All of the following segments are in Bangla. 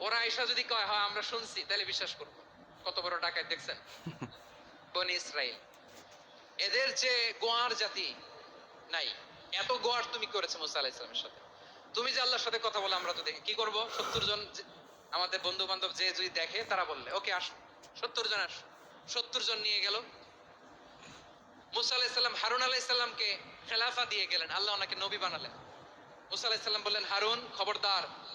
ওরা এসা যদি কয় হয় আমরা শুনছি তাহলে বিশ্বাস করব। কত বড় ডাকাত দেখছেন? বনি ইসরায়েল এদের যে গোয়ার জাতি নাই এত গোয়ার তুমি করেছ মুসা আলাহিস ইসলামের সাথে। তুমি যে আল্লাহর সাথে কথা বলে আমরা তো দেখি। কি করব? সত্তর জন আমাদের বন্ধু বান্ধব যে যদি দেখে তারা বললে ওকে আস। সত্তর জন আস। সত্তর জন নিয়ে গেল। মুসা আলাহিসাল্লাম হারুন আলাহিসাল্লামকে খেলাফা দিয়ে গেলেন। আল্লাহ ওনাকে নবী বানালেন। মুসা আলাহিসাল্লাম বললেন হারুন খবরদার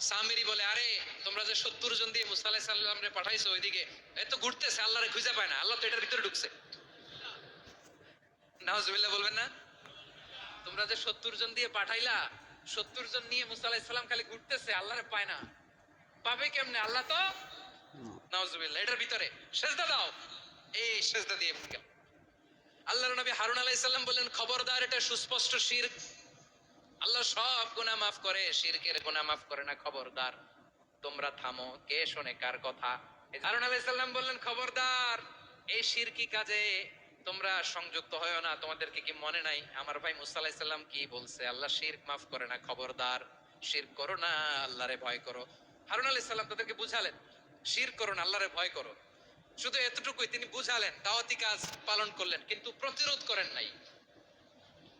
সামিরি বলে, আরে, তোমরা যে সত্তর জন দিয়ে মুসা আলাইহিস সাল্লামরে পাঠাইছো ওইদিকে এত ঘুরতেছে, আল্লাহরে খুঁজে পায় না, আল্লাহ তো এটার ভিতরে ঢুকছে। নাউজুবিল্লাহ বলবেন না? তোমরা যে সত্তর জন দিয়ে পাঠাইলা, সত্তর জন নিয়ে মুসা সালাম খালি ঘুরতেছে, আল্লাহরে পায় না। পাবে কেমনে? আল্লাহ তো? নাউজুবিল্লাহ, এটার ভিতরে। সেজদা দাও। এই সেজদা দিয়ে গেল। আল্লাহর নবী হারুন আলাইহিস সালাম বললেন, খবরদার, এটা সুস্পষ্ট শিরক। আল্লাহ সব গুনাহ মাফ করে, শিরকের গুনাহ মাফ করে না, খবরদার। তোমরা থামো, কে শোনে, কার কথা? হারুন আলাইহিস সালাম বললেন, খবরদার, এই শিরকি কাজে তোমরা সংযুক্ত হয়েও না, তোমাদেরকে কি মনে নাই? আমার ভাই মুসা আলাইহিস সালাম কি বলছে? আল্লাহ শিরক মাফ করে না, খবরদার। শিরক করো না, আল্লাহরে ভয় করো। হারুন আলাইহিস সালাম তাদেরকে বুঝালেন, শিরক করো না, আল্লাহরে ভয় করো। শুধু এতটুকুই তিনি বুঝালেন, দাওয়াতি কাজ পালন করলেন, কিন্তু প্রতিরোধ করেন নাই।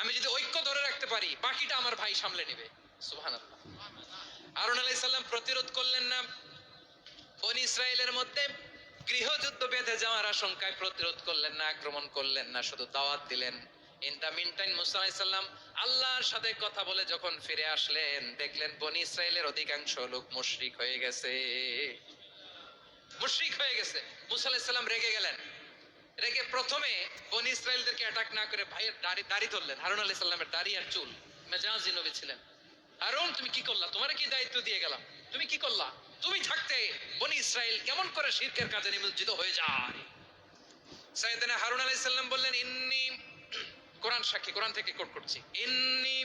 আমি যদি ঐক্য ধরে রাখতে পারি, বাকিটা আমার ভাই সামলে নেবে। আরুন আলাইহিস সালাম প্রতিরোধ করলেন না। বনি ইসরায়েলের মধ্যে গৃহযুদ্ধ বেঁধে যাওয়ার আশঙ্কায় প্রতিরোধ করলেন না, আক্রমণ করলেন না, শুধু দাওয়াত দিলেন। ইন দা মিন টাইম মুসা আলাইহিস আল্লাহর সাথে কথা বলে যখন ফিরে আসলেন, দেখলেন বনি ইসরায়েলের অধিকাংশ লোক মুশরিক হয়ে গেছে। মুশরিক হয়ে গেছে। মুসা আলাইহিস রেগে গেলেন। রেগে প্রথমে বনি ইসরায়েলদেরকে অ্যাটাক না করে ভাইয়ের দাড়ি দাড়ি ধরলেন, হারুন আলাইহিস সালামের দাড়ি আর চুল। মেজাজি নবী ছিলেন। হারুন, তুমি কি করলা? তোমার কি দায়িত্ব দিয়ে গেলাম? তুমি কি করলা? তুমি থাকতে বনি ইসরায়েল কেমন করে শিরকের কাজে নিমজ্জিত হয়ে যায়? সাইয়েদনা হারুন আলাইহিস সালাম বললেন, ইন্নি কোরআন সাক্ষী, কোরআন থেকে কোট করছি। ইন্নি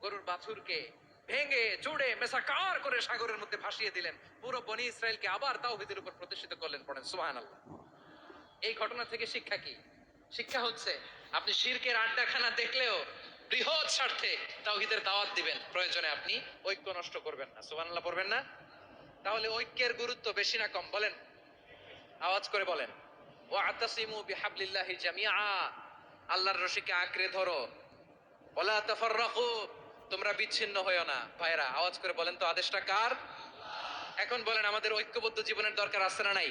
গরুর বাছুরকে ভেঙে চুড়ে মেসাকার করে সাগরের মধ্যে ভাসিয়ে দিলেন। পুরো বনি ইসরায়েলকে আবার তাওহিদের উপর প্রতিষ্ঠিত করলেন পড়েন। সুবহানাল্লাহ। এই ঘটনা থেকে শিক্ষা কি? শিক্ষা হচ্ছে, আপনি শিরকের আড্ডাখানা দেখলেও বৃহৎ স্বার্থে তাওহিদের দাওয়াত দিবেন। প্রয়োজনে আপনি ঐক্য নষ্ট করবেন না। সুবহানাল্লাহ পড়বেন না? তাহলে ঐক্যের গুরুত্ব বেশি না কম? বলেন। আওয়াজ করে বলেন। ও আতাসিমু বিহাবলিল্লাহি জামিআ। আল্লাহর রশিকে আঁকড়ে ধরো। ওলা তাফাররাকু। তোমরা বিচ্ছিন্ন হইও না। ভাইরা আওয়াজ করে বলেন তো, আদেশটা কার? এখন বলেন, আমাদের ঐক্যবদ্ধ জীবনের দরকার আছে না নাই?